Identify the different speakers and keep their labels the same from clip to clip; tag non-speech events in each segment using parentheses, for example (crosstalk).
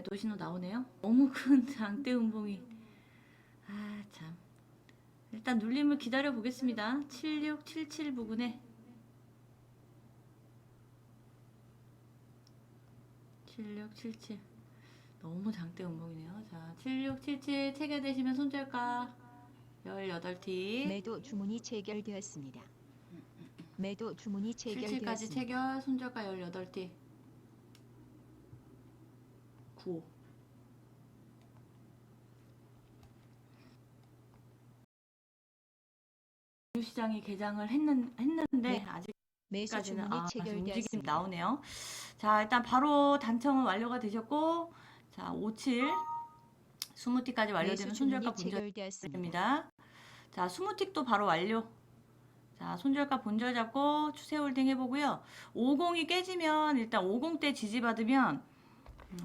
Speaker 1: 매도 신호 나오네요. 너무 큰 (laughs) 장대 음봉이. 아, 참. 일단 눌림을 기다려 보겠습니다. 7677 부근에 7677 너무 장대 음봉이네요. 자, 7677 체결되시면 손절가 18티.
Speaker 2: 매도 주문이 체결되었습니다. 매도 주문이
Speaker 1: 77까지
Speaker 2: 체결되었습니다.
Speaker 1: 체결, 손절가 18티. 9. 시장이 개장을 했는, 했는데
Speaker 2: 네,
Speaker 1: 아직
Speaker 2: 매수
Speaker 1: 까지는
Speaker 2: 주문이
Speaker 1: 아,
Speaker 2: 체결되었습니다.
Speaker 1: 나오네요. 자, 일단 바로 단청은 완료가 되셨고, 자, 57 20티까지 완료되면
Speaker 2: 매수
Speaker 1: 손절가
Speaker 2: 주문이
Speaker 1: 본절
Speaker 2: 체결되었습니다.
Speaker 1: 됩니다. 자, 20틱도 바로 완료. 자, 손절가 본절 잡고 추세 홀딩 해 보고요. 50이 깨지면 일단 50대 지지 받으면 음,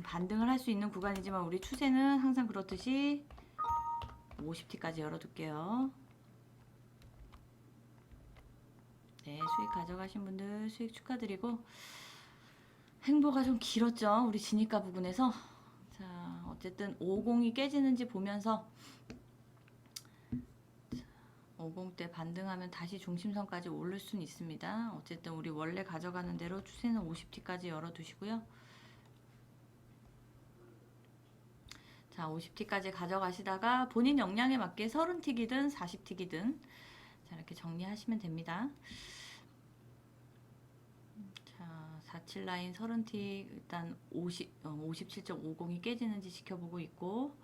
Speaker 1: 반등을 할 수 있는 구간이지만 우리 추세는 항상 그렇듯이 50티까지 열어둘게요. 네, 수익 가져가신 분들 수익 축하드리고 행보가 좀 길었죠. 우리 진입가 부근에서. 자, 어쨌든 50이 깨지는지 보면서 50대 반등하면 다시 중심선까지 오를 수는 있습니다. 어쨌든 우리 원래 가져가는 대로 추세는 50T까지 열어두시고요. 자, 50T까지 가져가시다가 본인 역량에 맞게 30T이든 40T이든 자, 이렇게 정리하시면 됩니다. 자, 47 라인 30T 일단 50, 어, 57.50이 깨지는지 지켜보고 있고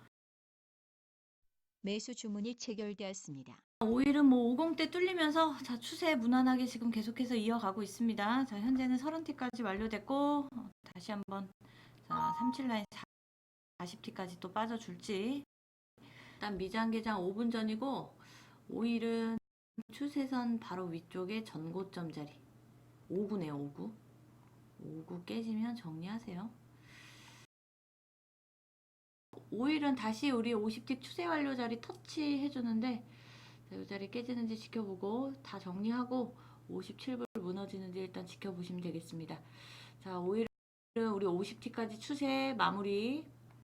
Speaker 2: 매수 주문이 체결되었습니다.
Speaker 1: 오일은 뭐 50대 뚫리면서 자 추세 무난하게 지금 계속해서 이어가고 있습니다. 자 현재는 30T까지 완료됐고 어, 다시 한번 자 37 라인 40T까지 또 빠져줄지 일단 미장 개장 5분 전이고 오일은 추세선 바로 위쪽에 전고점 자리 5구네요 5구 5구 깨지면 정리하세요. 오일은 다시 우리 50T 추세 완료 자리 터치 해 주는데 자, 이 자리 깨지는지 지켜보고 다 정리하고 57불 무너지는지 일단 지켜보시면 되겠습니다. 자, 오일은 우리 50T까지 추세 마무리